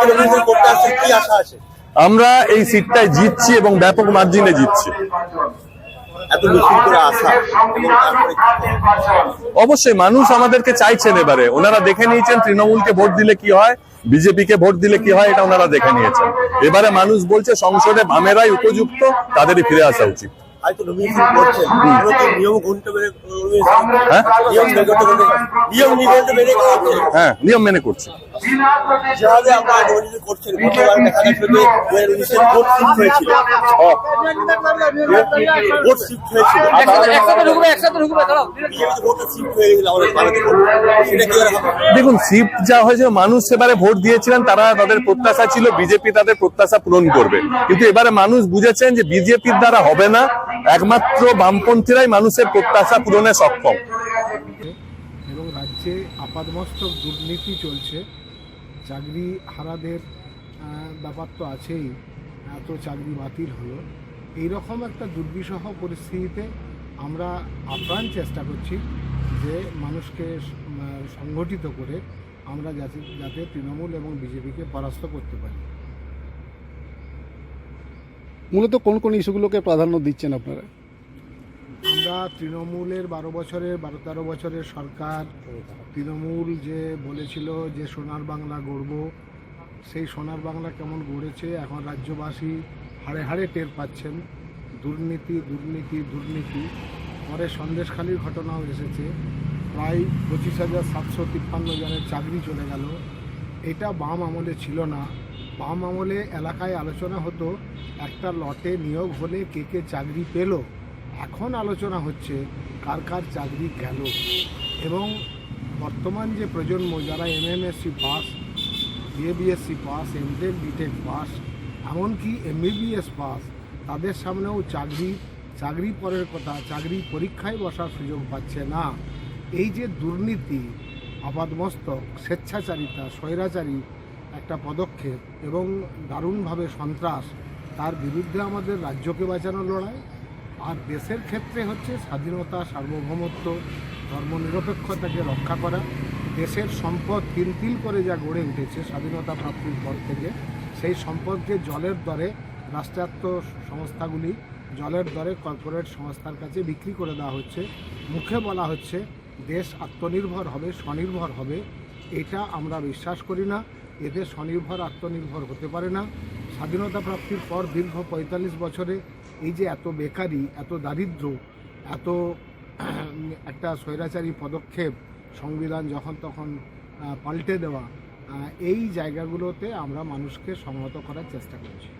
রবীন্দ্র করতে আসছেন কি আশা আছে? আমরা এই সিটটায় জিতছি এবং ব্যাপক মার্জিনে জিতছি। অবশ্যই মানুষ আমাদেরকে চাইছেন এবারে। ওনারা দেখে নিয়েছেন তৃণমূলকে ভোট দিলে কি হয় বিজেপিকে ভোট দিলে কি হয় এটা ওনারা দেখে নিয়েছেন। এবারে মানুষ বলছে সংসদে বামেরাই উপযুক্ত তাদেরই ফিরে আসা উচিত। আজ তো রবীন্দ্র করছেন এগুলো তো নিয়ম ঘুরতে বেড়ে হ্যাঁ? নিয়ম মেনে হ্যাঁ নিয়ম মেনে করছে। হয়ে দেখুন সিট যা হয়েছে মানুষ এবারে ভোট দিয়েছিলেন তারা তাদের প্রত্যাশা ছিল বিজেপি তাদের প্রত্যাশা পূরণ করবে। কিন্তু এবারে মানুষ বুঝেছেন যে বিজেপির দ্বারা হবে না। একমাত্র বামপন্থীরাই মানুষের প্রত্যাশা পূরণে সক্ষম এবং রাজ্যে আপাদমস্তক দুর্নীতি চলছে। চাকরি হারাদের ব্যাপার তো আছেই। এত চাকরি বাতিল হলো। এইরকম একটা দুর্বিষহ পরিস্থিতিতে আমরা আপ্রাণ চেষ্টা করছি যে মানুষকে সংগঠিত করে আমরা যাতে যাতে তৃণমূল এবং বিজেপিকে পরাস্ত করতে পারি। মূলত কোন কোন ইস্যুগুলোকে প্রাধান্য দিচ্ছেন আপনারা? আমরা তৃণমূলের বারো বছরের, বারো তেরো বছরের সরকার। তৃণমূল যে বলেছিল যে সোনার বাংলা গড়ব, সেই সোনার বাংলা কেমন গড়েছে এখন রাজ্যবাসী হাড়ে হাড়ে টের পাচ্ছেন। দুর্নীতি দুর্নীতি দুর্নীতি। পরে সন্দেশখালির ঘটনাও এসেছে। প্রায় পঁচিশ হাজার সাতশো তিপ্পান্ন জনের চাকরি চলে গেল। এটা বাম আমলে ছিল না। বাম আমলে এলাকায় আলোচনা হতো, একটা লটে নিয়োগ হলে কে কে চাকরি পেল। এখন আলোচনা হচ্ছে কার কার চাকরি গেল। এবং বর্তমান যে প্রজন্ম, যারা M MSc pass BA BSc pass MTech BTech pass এমনকি এমবিবিএস পাস তাদের সামনেও চাকরি চাকরি পরের কথা, চাকরি পরীক্ষায় বসার সুযোগ পাচ্ছে না। এই যে দুর্নীতি, আপাদমস্তক, স্বেচ্ছাচারিতা, স্বৈরাচারী একটা পদক্ষেপ এবং দারুণভাবে সন্ত্রাস, তার বিরুদ্ধে আমাদের রাজ্যকে বাঁচানোর লড়াই আর দেশের ক্ষেত্রে হচ্ছে স্বাধীনতা, সার্বভৌমত্ব, ধর্মনিরপেক্ষতাকে রক্ষা করা, দেশের সম্পদ তিল তিল করে যা গড়ে উঠেছে স্বাধীনতা প্রাপ্তির পর থেকে, সেই সম্পদকে জলের দরে রাষ্ট্রায়ত্ত সংস্থাগুলি জলের দরে কর্পোরেট সংস্থার কাছে বিক্রি করে দেওয়া হচ্ছে। মুখে বলা হচ্ছে, দেশ আত্মনির্ভর হবে, স্বনির্ভর হবে। এটা আমরা বিশ্বাস করি না। এদের স্বনির্ভর, আত্মনির্ভর হতে পারে না। স্বাধীনতা প্রাপ্তির পর দীর্ঘ পঁয়তাল্লিশ বছরে এই যে এত বেকারি, এত দারিদ্র, এত একটা স্বৈরাচারী পদক্ষেপ সংবিধান যখন তখন পাল্টে দেওয়া এই জায়গাগুলোতে আমরা মানুষকে সংহত করার চেষ্টা করছি।